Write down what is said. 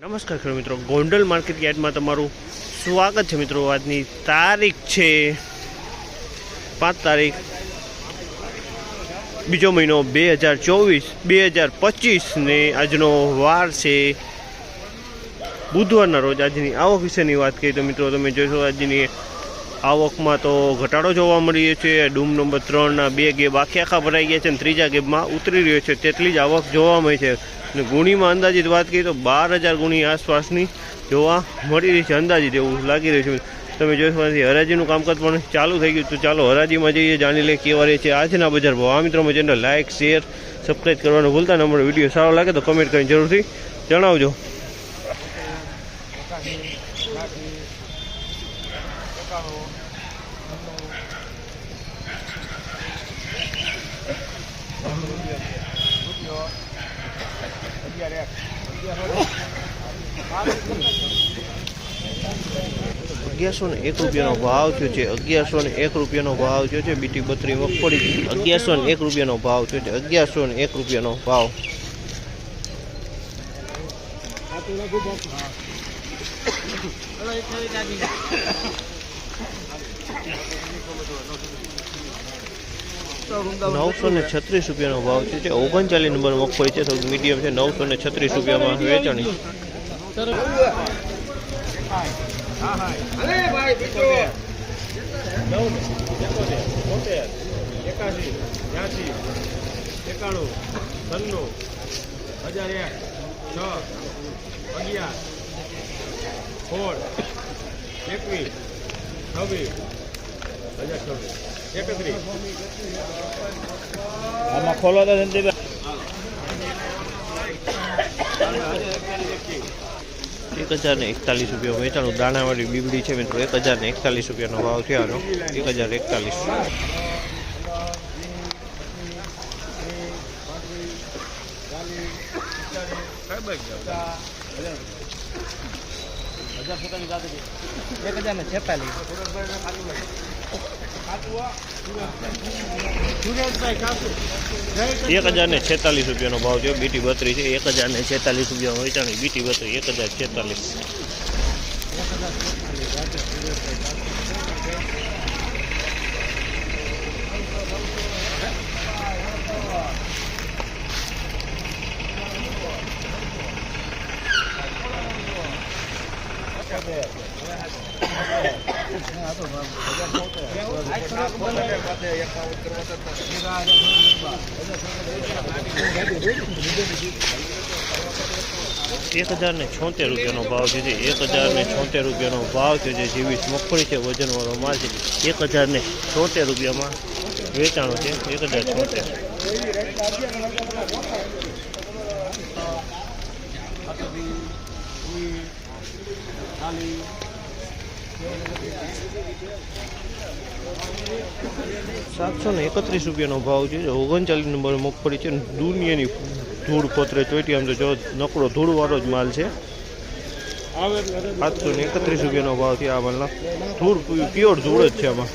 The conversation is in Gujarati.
નમસ્કાર ખેડૂત મિત્રો. ગોંડલ માર્કેટ યાર્ડમાં તમારું સ્વાગત છે મિત્રો. આજની તારીખ છે પાંચ તારીખ, બીજો મહિનો બે હજાર ચોવીસ, બે હજાર પચીસ ને આજનો વાર છે બુધવારના રોજ. આજની આવક વિશેની વાત કરીએ તો મિત્રો, તમે જોશો આજની આવકમાં તો ઘટાડો જોવા મળી રહ્યો છે. ડૂમ નંબર ત્રણના બે ગેબ આખે આખા ભરાઈ ગયા છે અને ત્રીજા ગેબમાં ઉતરી રહ્યો છે. તેટલી જ આવક જોવા મળી છે. અને ગુણીમાં અંદાજિત વાત કરીએ તો બાર હજાર ગુણી આસપાસની જોવા મળી રહી છે. અંદાજિત એવું લાગી રહ્યું છે. તમે નથી હરાજીનું કામકાજ પણ ચાલુ થઈ ગયું તો ચાલો હરાજીમાં જઈએ, જાણી લઈએ કેવા રહે છે આજના બજાર ભાવ. આ મિત્રોમાં ચેનલ લાઇક શેર સબસ્ક્રાઈબ કરવાનું ભૂલતા નંબર વીડિયો સારો લાગે તો કમેન્ટ કરીને જરૂરથી જણાવજો. અગિયારસો ને એક રૂપિયાનો ભાવ થયો છે. અગિયારસો ને એક રૂપિયાનો ભાવ થયો છે. બીટી બત્રી મગફળી અગિયારસો ને એક રૂપિયાનો ભાવ થયો છે. અગિયારસો ને એક રૂપિયાનો ભાવ. નવસો ને છત્રીસ રૂપિયાનો ભાવ છે જે ઓગણચાલીસ નંબર મગફળી છે સૌથી મીડિયમ છે નવસો ને છત્રીસ રૂપિયામાં વેચાણી એકાસી બ્યાસી એકાણું છન્નું હજાર એક છ અગિયાર સોળ એકવીસ છવ્વીસ હજાર છવ્વીસ આમાં ખોલો તો એક હજાર ને એકતાલીસ રૂપિયા વેચાણું. દાણાવાળી બીબડી છે મિત્રો. એક હજાર ને એકતાલીસ રૂપિયાનો ભાવ છે આનો. એક હજાર એકતાલીસ. એક હજાર ને છેતાલીસ. એક હજાર ને છેતાલીસ રૂપિયાનો ભાવ છે બીટી બત્રી છે, એક હજાર ને છેતાલીસ રૂપિયા વેચાણી. બીટી બત્રી એક હજાર છેતાલીસ. એક હજાર ને છોતેર રૂપિયાનો ભાવ છે એક હજાર ને છોતેર રૂપિયાનો ભાવ છે જે જીવીસ મગફળી છે વજનવાળો માલ છે એક હજાર ને છોતેર રૂપિયામાં વેચાણો છે, એક હજાર છોતેર. સાતસો ને એકત્રીસ રૂપિયાનો ભાવ છે. ઓગણચાલીસ નંબર મગફળી છે દુનિયાની ધૂળ પત્રે ચોટી, આમ તો જો નકરો ધૂળવાળો જ માલ છે. સાતસો ને એકત્રીસ રૂપિયાનો ભાવ છે આ માલના. ધૂળ પ્યોર ધૂળ જ છે આમાં.